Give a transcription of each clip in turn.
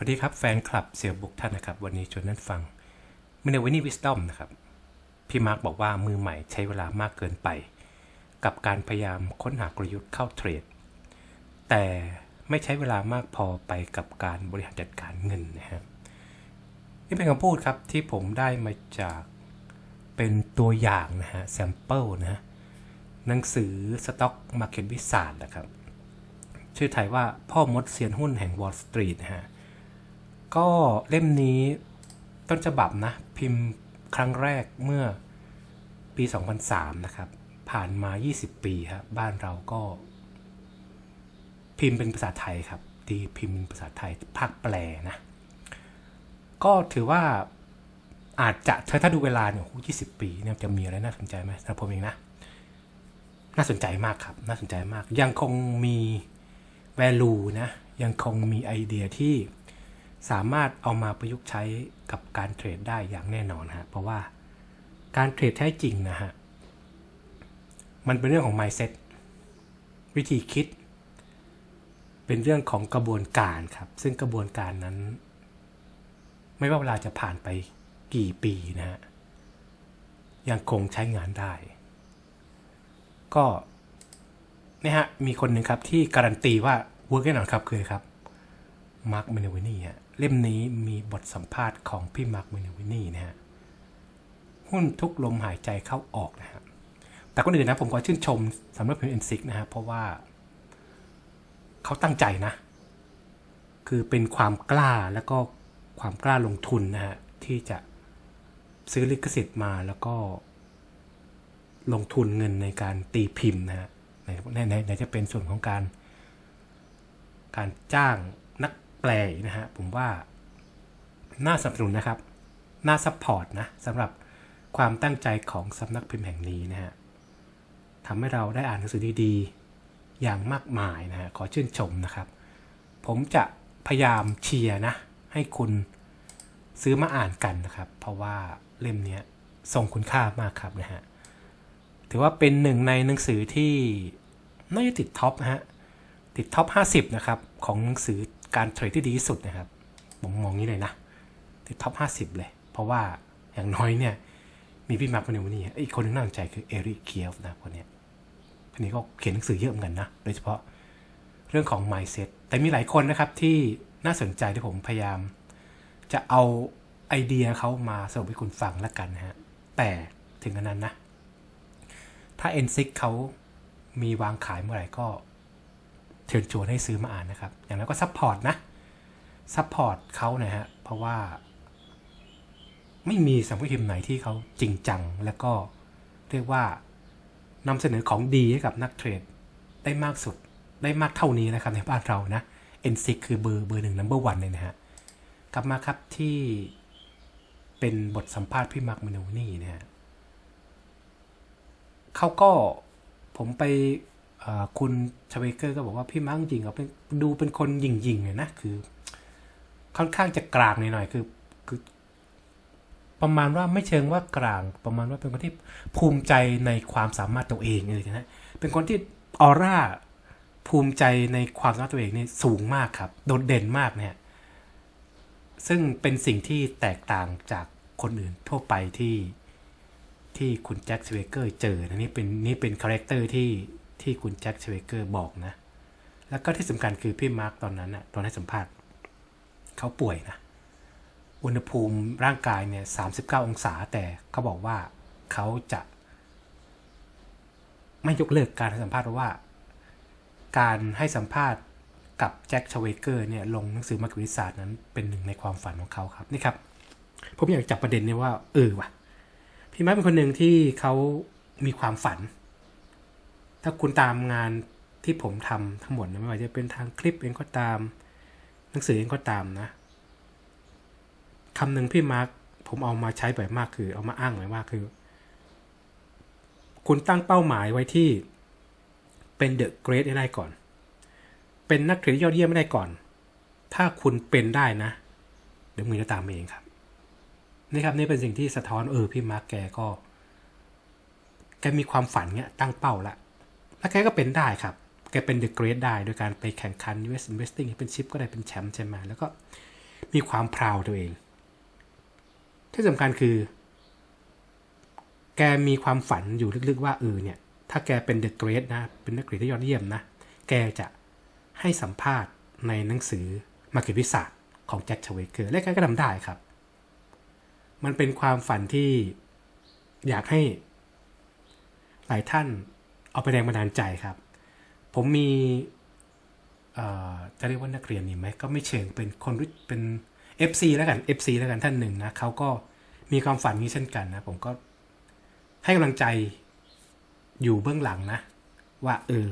สวัสดีครับ แฟนคลับเสี่ยวบุกท่านนะครับ วันนี้ชวนนั้นฟังมินวินี่วิสตอมนะครับ พี่มาร์กบอกว่ามือใหม่ใช้เวลามากเกินไป กับการพยายามค้นหากลยุทธ์เข้าเทรด แต่ไม่ใช้เวลามากพอไปกับการบริหารจัดการเงินนะครับนี่เป็นคำพูดครับที่ผมได้มาจากเป็นตัวอย่างนะฮะแซมเปิลนะฮะหนังสือ Stock Market Wizard นะครับ ชื่อไทยว่าพ่อมดเซียนหุ้นแห่ง Wall Street นะฮะ ก็เล่มนี้ต้นฉบับนะ พิมพ์ครั้งแรกเมื่อปี 2003 นะครับ ผ่านมา 20 ปีครับบ้านเราก็ พิมพ์เป็นภาษาไทยครับตีพิมพ์เป็นภาษาไทยภาคแปลนะ ก็ถือว่าอาจจะถ้าถ้าดูเวลาเนี่ยโอ้โ20ปีเนี่ยจะมีอะไรน่าสนใจไหมสำหรับผมเองนะ น่าสนใจมากครับ น่าสนใจมาก ยังคงมี value นะ ยังคงมีไอเดียที่ สามารถเอามาประยุกต์ใช้กับการเทรดได้อย่างแน่นอนฮะเพราะว่าการเทรดแท้จริงนะฮะมันเป็นเรื่องของ mindset วิธีคิด เป็นเรื่องของกระบวนการครับ ซึ่งกระบวนการนั้น ไม่ว่าเวลาจะผ่านไปกี่ปีนะฮะยังคงใช้งานได้ ก็นี่ฮะมีคนหนึ่งครับที่การันตีว่าเวิร์กแน่นอนครับคือครับมาร์คเมนวินี่ฮะ เล่มนี้มีบทสัมภาษณ์ของพี่มาร์คเมนวินนี่นะฮะหุ้นทุกลมหายใจเข้าออกนะฮะแต่คนอื่นนะผมก็ชื่นชมสำหรับเพนเอ็นซิกนะฮะเพราะว่าเขาตั้งใจนะ คือเป็นความกล้าแล้วก็ความกล้าลงทุนนะฮะที่จะซื้อลิขสิทธิ์มาแล้วก็ลงทุนเงินในการตีพิมพ์นะฮะในในในจะเป็นส่วนของการ การจ้าง แปลนะฮะผมว่าน่าสนับสนุนนะครับ น่าซัพพอร์ตนะสำหรับความตั้งใจของสำนักพิมพ์แห่งนี้นะฮะทำให้เราได้อ่านหนังสือดีๆ อย่างมากมายนะฮะขอชื่นชมนะครับ ผมจะพยายามเชียร์นะ ให้คุณซื้อมาอ่านกันนะครับ เพราะว่าเล่มนี้ทรงคุณค่ามากครับนะฮะถือว่าเป็นหนึ่งในหนังสือที่น่าจะติดท็อปนะฮะติดท็อป 50 นะครับ ของหนังสือ การเทรดที่ดีที่สุดนะครับ ผมมองนี้เลยนะ ติดท็อป 50 เลย เพราะว่าอย่างน้อยเนี่ย มีพี่มาร์คมานิวนี่อีกคนนึงน่าสนใจคือเอริกเคียฟนะคนนี้คนนี้ก็เขียนหนังสือเยอะเหมือนกันนะ โดยเฉพาะเรื่องของ mindset แต่มีหลายคนนะครับที่น่าสนใจที่ผมพยายาม จะเอาไอเดียเขามาสรุปให้คุณฟังแล้วกันนะฮะ แต่ถึงขนาดนั้นนะ ถ้า n อ i เขามีวางขายเมื่อไหร่ก็ เชิญชวนให้ซื้อมาอ่านนะครับ อย่างนั้นก็ซัพพอร์ตนะซัพพอร์ตเขานะฮะ เพราะว่า ไม่มีสำนักพิมพ์ไหนที่เขาจริงจัง แล้วก็เรียกว่านำเสนอของดีให้กับนักเทรด ได้มากสุดได้มากเท่านี้นะครับในบ้านเรานะ N6 คือเบอร์เบอร์หนึ่ง number one เลยนะฮะ กลับมาครับที่เป็นบทสัมภาษณ์พี่มาร์คมนูนี่นะฮะเขาก็ผมไป คุณชเวเกอร์ก็บอกว่าพี่มาร์กจริงๆเขาเป็นดูเป็นคนหยิ่งๆเลยนะคือ ค่อนข้างจะกลางหน่อยๆคือคือ ประมาณว่าไม่เชิงว่ากลาง ประมาณว่าเป็นคนที่ภูมิใจในความสามารถตัวเองเลยนะเป็นคนที่ออร่าภูมิใจในความสามารถตัวเองนี่สูงมากครับ โดดเด่นมากเนี่ย ซึ่งเป็นสิ่งที่แตกต่างจากคนอื่นทั่วไปที่ที่คุณแจ็คสเวเกอร์เจอนะนี่เป็นนี่เป็นคาแรคเตอร์ที่ ที่คุณแจ็คสเวเกอร์บอกนะ แล้วก็ที่สำคัญคือพี่มาร์กตอนนั้นนะตอนให้สัมภาษณ์เขาป่วยนะ อุณหภูมิร่างกายเนี่ย39องศาแต่เขาบอกว่าเขาจะ ไม่ยกเลิกการให้สัมภาษณ์เพราะว่า การให้สัมภาษณ์กับแจ็คชเวเกอร์เนี่ยลงหนังสือมาร์กวิสาสนั้นเป็นหนึ่งในความฝันของเขาครับนี่ครับ ผมอยากจับประเด็นนี้ว่าเออว่ะพี่มาร์คเป็นคนหนึ่งที่เขามีความฝัน ถ้าคุณตามงานที่ผมทำทั้งหมดนะไม่ว่าจะเป็นทางคลิปเองก็ตาม หนังสือเองก็ตามนะคำหนึ่งพี่มาร์คผมเอามาใช้บ่อยมากคือ เอามาอ้างบ่อยมากคือ คุณตั้งเป้าหมายไว้ที่เป็นเดอะเกรดได้ก่อน เป็นนักเทรดยอดเยี่ยมไม่ได้ก่อน ถ้าคุณเป็นได้นะ เดี๋ยวมือจะตามเองครับ นี่ครับนี่เป็นสิ่งที่สะท้อนเออพี่มาร์กแกก็ แกมีความฝันเนี้ยตั้งเป้าละ แล้วแกก็เป็นได้ครับ แกเป็นเดอะเกรดได้ โดยการไปแข่งขัน US Investing เป็นชิปก็ได้เป็นแชมป์ใช่ไหมแล้วก็มีความพราวตัวเอง ที่สำคัญคือ แกมีความฝันอยู่ลึกๆว่าเออเนี่ย ถ้าแกเป็นเดอะเกรดนะ เป็นนักเกรดที่ยอดเยี่ยมนะ แกจะให้สัมภาษณ์ในหนังสือมาเก็ตวิสาของแจ็คชเวเกอร์และแกก็ทำได้ครับ มันเป็นความฝันที่อยากให้หลายท่าน เอาไปแรงบันดาลใจครับ ผมมีจะเรียกว่านักเรียนนี่ไหมก็ไม่เชิงเป็นคนรู้เป็น FC แล้วกัน FC แล้วกันท่านหนึ่งนะเขาก็มีความฝันนี้เช่นกันนะ ผมก็ให้กำลังใจอยู่เบื้องหลังนะ ว่าเออ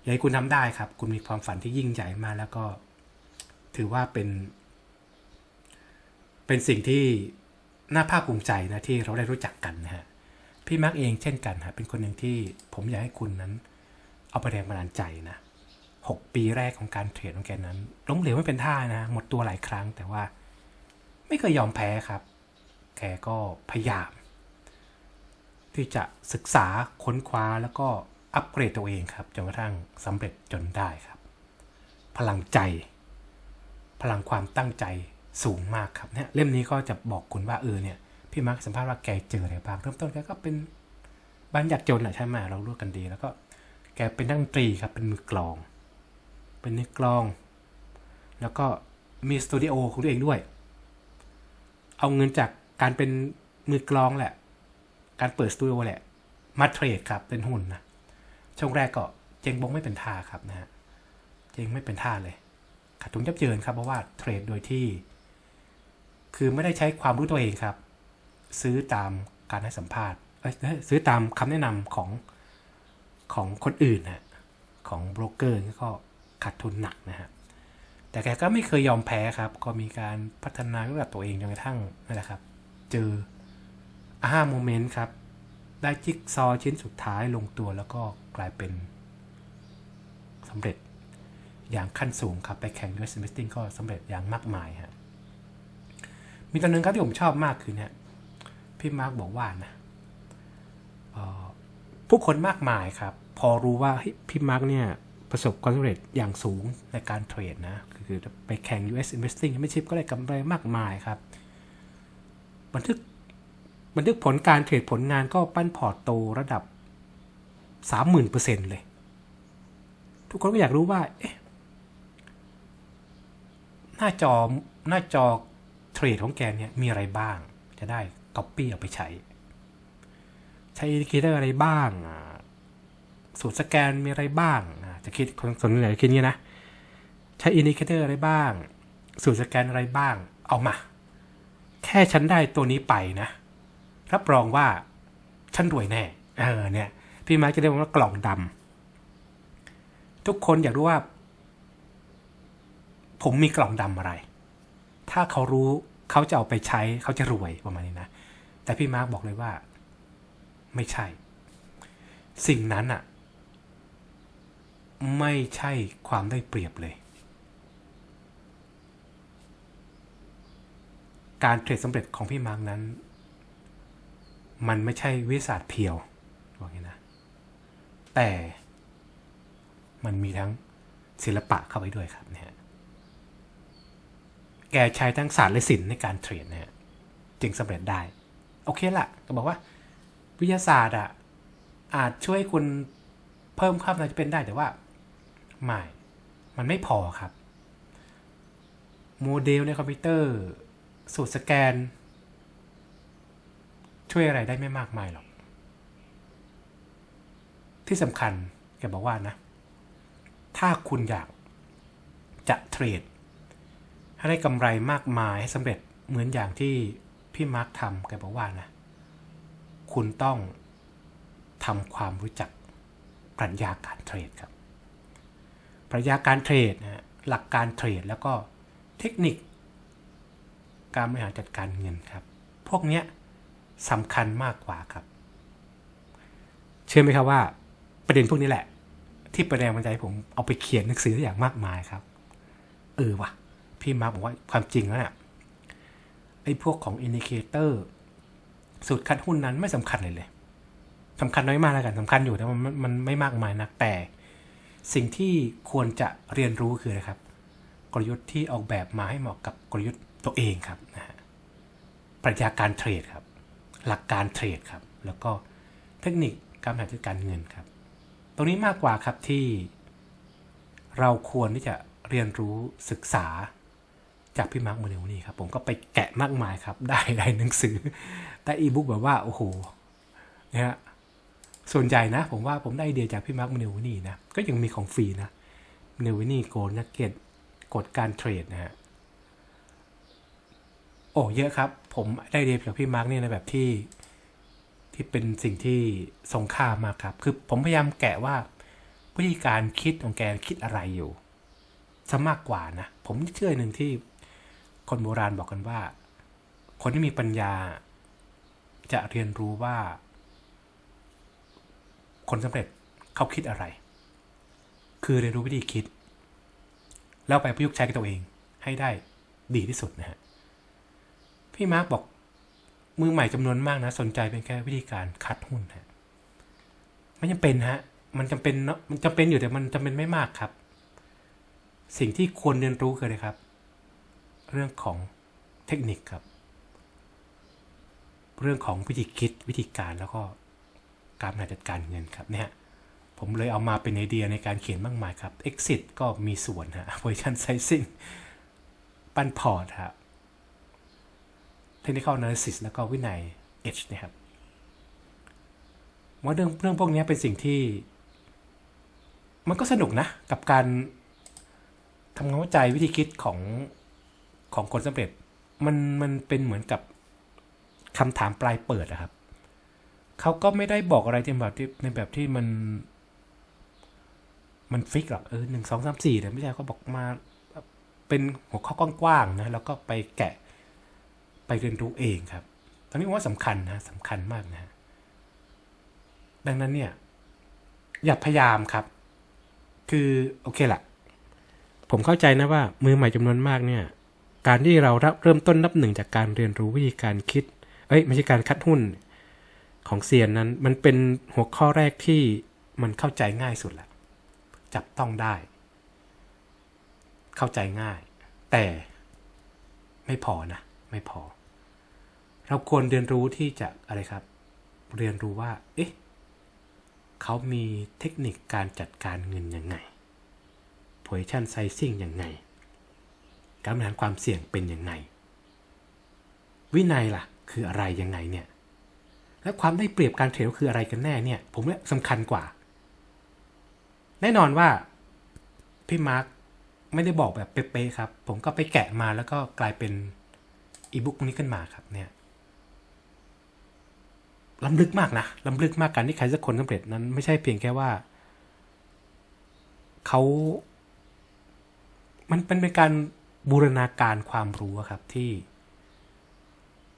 อยากให้คุณทำได้ครับ คุณมีความฝันที่ยิ่งใหญ่มากแล้วก็ถือว่าเป็น เป็นสิ่งที่น่าภาคภูมิใจนะที่เราได้รู้จักกันนะฮะ พี่มาร์กเองเช่นกันฮะเป็นคนหนึ่งที่ผมอยากให้คุณนั้น เอาไปแรงบันดาลใจนะหกปีแรกของการเทรดของแกนั้นล้มเหลวไม่เป็นท่านะ หมดตัวหลายครั้งแต่ว่า ไม่เคยยอมแพ้ครับ แกก็พยายาม ที่จะศึกษาค้นคว้าแล้วก็อัปเกรดตัวเองครับจนกระทั่งสำเร็จจนได้ครับ พลังใจ พลังความตั้งใจสูงมากครับเนี่ยเล่มนี้ก็จะบอกคุณว่าเออเนี่ย พี่มาร์คสัมภาษณ์ว่าแกเจออะไรบ้างเริ่มต้นแกก็เป็นบ้านยากจนอะใช่ไหมเรารู้กันดี แล้วก็แกเป็นนักดนตรีครับเป็นมือกลอง เป็นนักกลอง แล้วก็มีสตูดิโอของตัวเองด้วย เอาเงินจากการเป็นมือกลองแหละ การเปิดสตูดิโอแหละ มาเทรดครับเป็นหุ้นนะช่วงแรกก็เจงบงไม่เป็นท่าครับนะฮะเจงไม่เป็นท่าเลยขาดทุนยับเยินครับเพราะว่าเทรดโดยที่ คือไม่ได้ใช้ความรู้ตัวเองครับ ซื้อตามการให้สัมภาษณ์เอ้ยซื้อตามคำแนะนำของของคนอื่นนะของโบรกเกอร์ก็ขาดทุนหนักนะฮะแต่แกก็ไม่เคยยอมแพ้ครับ ก็มีการพัฒนาระดับตัวเองจนกระทั่งนั่นแหละครับ เจออาฮาโมเมนต์ครับ ได้จิ๊กซอชิ้นสุดท้ายลงตัวแล้วก็กลายเป็นสำเร็จอย่างขั้นสูงครับ ไปแข่ง US Investing ก็สำเร็จอย่างมากมายฮะมีตอนหนึ่งครับที่ผมชอบมากคือเนี่ย พี่มาร์กบอกว่านะผู้คนมากมายครับ พอรู้ว่าพี่มาร์กเนี่ยประสบความสำเร็จอย่างสูงในการเทรดนะคือคือไปแข่ง US Investing ไม่ชิปก็ได้กำไรมากมายครับ บันทึกบันทึกผลการเทรดผลงานก็ปั้นพอร์ตโตระดับ 30,000%เลย ทุกคนก็อยากรู้ว่า เอ๊ะ หน้าจอหน้าจอเทรดของแกเนี่ยมีอะไรบ้างจะได้ Copy เอาไปใช้ ใช้อินดิเคเตอร์อะไรบ้างสูตรสแกนมีอะไรบ้าง จะคิดคนส่วนใหญ่คิดอย่างนี้นะ ใช้อินดิเคเตอร์อะไรบ้าง สูตรสแกนอะไรบ้าง เอามา แค่ฉันได้ตัวนี้ไปนะ รับรองว่าฉันรวยแน่ เออเนี่ย พี่มาร์จะเรียกว่ากล่องดำทุกคนอยากรู้ว่า ผมมีกล่องดำอะไร ถ้าเขารู้เขาจะเอาไปใช้เขาจะรวยประมาณนี้นะ แต่พี่มาร์คบอกเลยว่า ไม่ใช่ สิ่งนั้นอะไม่ใช่ความได้เปรียบเลย การเทรดสำเร็จของพี่มาร์กนั้น มันไม่ใช่วิทยาสตร์เพียวบอกงี้นะ แต่มันมีทั้งศิลปะเข้าไปด้วยครับเนี่ยแกใช้ทั้งศาสตร์และศิลป์ในการเทรดนะฮะ จึงสำเร็จได้ โอเคละก็บอกว่า วิทยาศาสตร์อะอาจช่วยคุณเพิ่มความน่าจะเป็นได้แต่ว่าไม่มันไม่พอครับ โมเดลในคอมพิวเตอร์ สูตรสแกน ช่วยอะไรได้ไม่มากมายหรอก ที่สำคัญแกบอกว่านะ ถ้าคุณอยากจะเทรด ให้ได้กำไรมากมายให้สำเร็จเหมือนอย่างที่ พี่มาร์คทำแกบอกว่านะ คุณต้องทำความรู้จักปรัชญาการเทรดครับ ปรัชญาการเทรดนะฮะหลักการเทรดแล้วก็เทคนิค การบริหารจัดการเงินครับ พวกเนี้ยสำคัญมากกว่าครับ เชื่อไหมครับว่า ประเด็นพวกนี้แหละ ที่ประแรงบันใจผมเอาไปเขียนหนังสืออย่างมากมายครับ เออว่ะ พี่มาร์คบอกว่าความจริงแล้วเนี่ย ไอ้พวกของอินดิเคเตอร์สูตรคัดหุ้นนั้นไม่สำคัญเลยเลยสำคัญน้อยมากแล้วกันสำคัญอยู่แต่มันมันไม่มากมายนักแต่ สิ่งที่ควรจะเรียนรู้คืออะครับ กลยุทธ์ที่ออกแบบมาให้เหมาะกับกลยุทธ์ตัวเองครับนะฮะปรัชญาการเทรดครับ หลักการเทรดครับ แล้วก็เทคนิคการบริหารจัดการเงินครับ ตรงนี้มากกว่าครับที่เราควรที่จะเรียนรู้ศึกษา จากพี่มาร์คโมเดลนี่ครับผมก็ไปแกะมากมายครับ ได้ได้หนังสือได้อีบุ๊กแบบว่า โอ้โหนะฮะส่วนใหญ่นะ ผมว่าผมได้ไอเดียจากพี่มาร์คโมเดลนี่นะ ก็ยังมีของฟรีนะโมเดลนี่โกลนักเก็ตกฎการเทรดนะฮะโอ้เยอะครับ ผมได้ไอเดียจากพี่มาร์กเนี่ยในแบบที่ที่เป็นสิ่งที่ทรงค่ามากครับ คือผมพยายามแกะว่าวิธีการคิดของแกคิดอะไรอยู่ซะมากกว่านะ ผมเชื่อหนึ่งที่ คนโบราณบอกกันว่า คนที่มีปัญญา จะเรียนรู้ว่า คนสำเร็จเขาคิดอะไร คือเรียนรู้วิธีคิด แล้วไปประยุกต์ใช้กับตัวเองให้ได้ดีที่สุดนะฮะ พี่มาร์กบอกมือใหม่จำนวนมากนะ สนใจเป็นแค่วิธีการคัดหุ้นฮะไม่จำเป็นฮะ มันจำเป็นเนาะมันจำเป็นอยู่แต่มันจำเป็นไม่มากครับ สิ่งที่ควรเรียนรู้คืออะไรครับ เรื่องของเทคนิคครับ เรื่องของวิธีคิดวิธีการแล้วก็การบริหารจัดการเงินครับเนี่ยผมเลยเอามาเป็นไอเดียในการเขียนมากมายครับ exit ก็มีส่วนฮะ position sizing ปั้นพอร์ตครับ technical analysis แล้วก็วินัย H นะครับว่าเรื่องเรื่องพวกนี้เป็นสิ่งที่ มันก็สนุกนะ กับการทำความเข้าใจวิธีคิดของ ของคนสำเร็จ มันมันเป็นเหมือนกับคำถามปลายเปิดอะครับเขาก็ไม่ได้บอกอะไรในแบบที่ในแบบที่มัน มันฟิกหรอกเออหนึ่งสองสามสี่แต่ไม่ใช่เขาบอกมา เป็นหัวข้อกว้างๆนะแล้วก็ไปแกะ ไปเรียนรู้เองครับตอนนี้ผมว่าสำคัญนะสำคัญมากนะดังนั้นเนี่ย อย่าพยายามครับ คือโอเคละผมเข้าใจนะว่ามือใหม่จำนวนมากเนี่ย การที่เราเริ่มต้นนับหนึ่งจากการเรียนรู้วิธีการคิด เอ้ยไม่ใช่การคัดหุ้นของเซียนนั้น มันเป็นหัวข้อแรกที่มันเข้าใจง่ายสุดแหละจับต้องได้ เข้าใจง่าย แต่ไม่พอนะ ไม่พอ เราควรเรียนรู้ที่จะอะไรครับ เรียนรู้ว่า เอ๊ะเขามีเทคนิคการจัดการเงินยังไง position sizing ยังไง การบริหารความเสี่ยงเป็นยังไง วินัยล่ะ คืออะไรยังไงเนี่ย และความได้เปรียบการเทรดคืออะไรกันแน่เนี่ย ผมว่าสำคัญกว่า แน่นอนว่าพี่มาร์คไม่ได้บอกแบบเป๊ะๆครับ ผมก็ไปแกะมาแล้วก็กลายเป็นอีบุ๊กนี้ขึ้นมาครับเนี่ยล้ำลึกมากนะล้ำลึกมากการที่ใครสักคนสำเร็จนั้นไม่ใช่เพียงแค่ว่าเขา มันเป็นเป็นการ บูรณาการความรู้ครับที่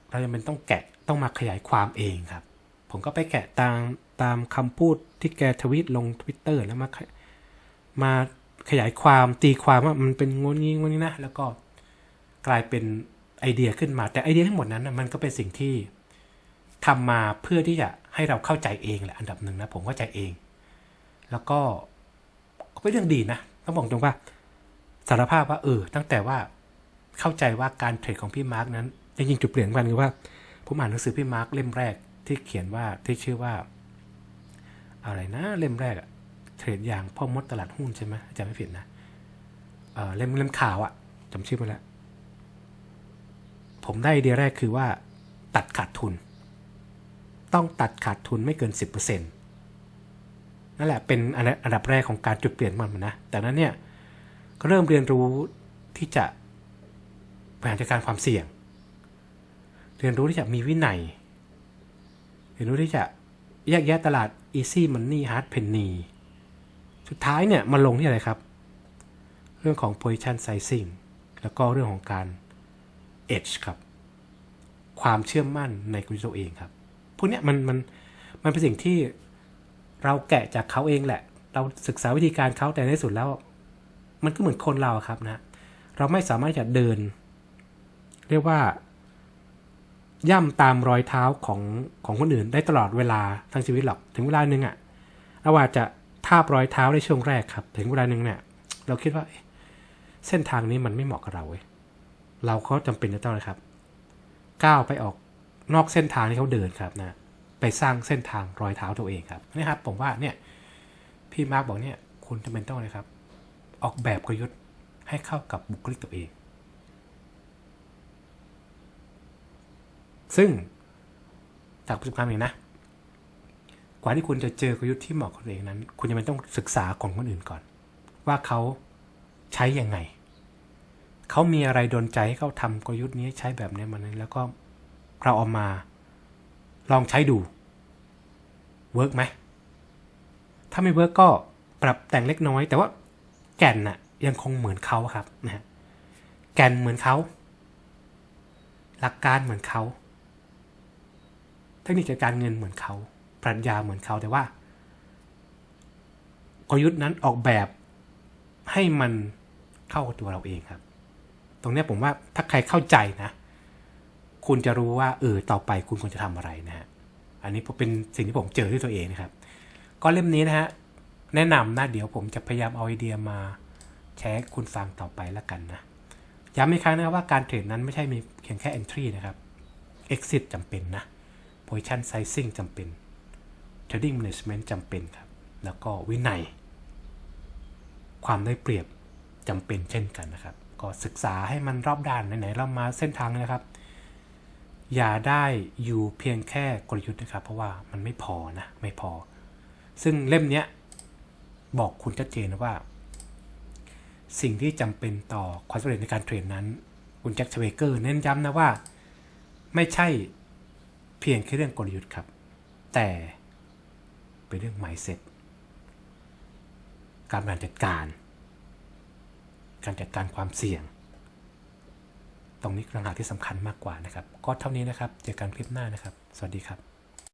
เราจะเป็นต้องแกะต้องมาขยายความเองครับ ผมก็ไปแกะตามตามคำพูดที่แกทวิตลงทวิตเตอร์แล้วมามาขยายความตีความว่ามันเป็นงนงี้งนนี้นะ แล้วก็กลายเป็นไอเดียขึ้นมา แต่ไอเดียทั้งหมดนั้นนะมันก็เป็นสิ่งที่ทำมาเพื่อที่จะให้เราเข้าใจเองแหละอันดับหนึ่งนะผมเข้าใจเอง แล้วก็ก็เป็นเรื่องดีนะต้องบอกตรงว่า สารภาพว่าเออตั้งแต่ว่าเข้าใจว่าการเทรดของพี่มาร์กนั้นจริงๆจุดเปลี่ยนมันคือว่าผมอ่านหนังสือพี่มาร์กเล่มแรกที่เขียนว่าที่ชื่อว่า อะไรนะเล่มแรกอะเทรดอย่างพ่อมดตลาดหุ้นใช่ไหมจำไม่ผิดนะเออเล่มเล่มข่าวอะจำชื่อมาแล้ว ผมได้ไอเดียแรกคือว่าตัดขาดทุน ต้องตัดขาดทุนไม่เกิน 10%นั่นแหละเป็นอันดับแรกของการจุดเปลี่ยนมันนะ แต่นั้นเนี่ย ก็เริ่มเรียนรู้ที่จะบริหารจัดการความเสี่ยง เรียนรู้ที่จะมีวินัย เรียนรู้ที่จะแยกแยะตลาด easy money hard penny สุดท้ายเนี่ยมาลงที่อะไรครับ เรื่องของ position sizing แล้วก็เรื่องของการ edge ครับ ความเชื่อมั่นในตัวเองครับ พวกเนี้ยมันมันมันเป็นสิ่งที่เราแกะจากเขาเองแหละ เราศึกษาวิธีการเขาแต่ในที่สุดแล้ว มันก็เหมือนคนเราครับนะ เราไม่สามารถจะเดิน เรียกว่า ย่ำตามรอยเท้าของของคนอื่นได้ตลอดเวลาทั้งชีวิตหรอก ถึงเวลาหนึ่งอะ่ะเราอาจจะทาบรอยเท้าในช่วงแรกครับ ถึงเวลาหนึ่งเนี่ย เราคิดว่าเส้นทางนี้มันไม่เหมาะกับเราเว้ยเราก็จำเป็นจะต้องนะครับ ก้าวไปออกนอกเส้นทางที่เขาเดินครับนะไปสร้างเส้นทางรอยเท้าตัวเองครับนี่ครับ ผมว่าเนี่ยพี่มาร์กบอกเนี่ย คุณจำเป็นต้องเลยครับ ออกแบบกลยุทธ์ให้เข้ากับบุคลิกตัวเอง ซึ่งจากประสบการณ์เองนะ กว่าที่คุณจะเจอกลยุทธ์ที่เหมาะกับตัวเองนั้น คุณจะเป็นต้องศึกษาของคนอื่นก่อน ว่าเขาใช้ยังไง เขามีอะไรโดนใจให้เขาทำกลยุทธ์นี้ใช้แบบนี้มันนั้นแล้วก็เราเอามาลองใช้ดูเวิร์กไหม ถ้าไม่เวิร์กก็ปรับแต่งเล็กน้อย แต่ว่า แก่นน่ะยังคงเหมือนเขาครับนะฮะแก่นเหมือนเขา หลักการเหมือนเขา เทคนิคการเงินเหมือนเขาปรัชญาเหมือนเขาแต่ว่ากลยุทธ์นั้นออกแบบให้มันเข้ากับตัวเราเองครับ ตรงนี้ผมว่าถ้าใครเข้าใจนะ คุณจะรู้ว่าเออต่อไปคุณควรจะทำอะไรนะฮะ อันนี้เป็นสิ่งที่ผมเจอด้วยตัวเองนะครับ ก็เล่มนี้นะฮะ แนะนำนะเดี๋ยวผมจะพยายามเอาไอเดียมาแชร์คุณฟังต่อไปแล้วกันนะ ย้ำอีกครั้งนะครับว่าการเทรดนั้นไม่ใช่มีเพียงแค่ entry นะครับ exit จำเป็นนะ position sizing จำเป็น trading management จำเป็นครับ แล้วก็วินัย ความได้เปรียบจำเป็นเช่นกันนะครับ ก็ศึกษาให้มันรอบด้านไหนๆเรามาเส้นทางนี้นะครับ อย่าได้อยู่เพียงแค่กลยุทธ์นะครับ เพราะว่ามันไม่พอนะ ไม่พอ ซึ่งเล่มเนี้ย บอกคุณชัดเจนว่า สิ่งที่จำเป็นต่อความสำเร็จในการเทรดนั้น คุณแจ็คชเวเกอร์เน้นย้ำนะว่า ไม่ใช่เพียงแค่เรื่องกลยุทธ์ครับ แต่เป็นเรื่อง mindset การบริหารจัดการ การจัดการความเสี่ยง ตรงนี้ต่างหากที่สำคัญมากกว่านะครับ ก็เท่านี้นะครับ เจอกันคลิปหน้านะครับ สวัสดีครับ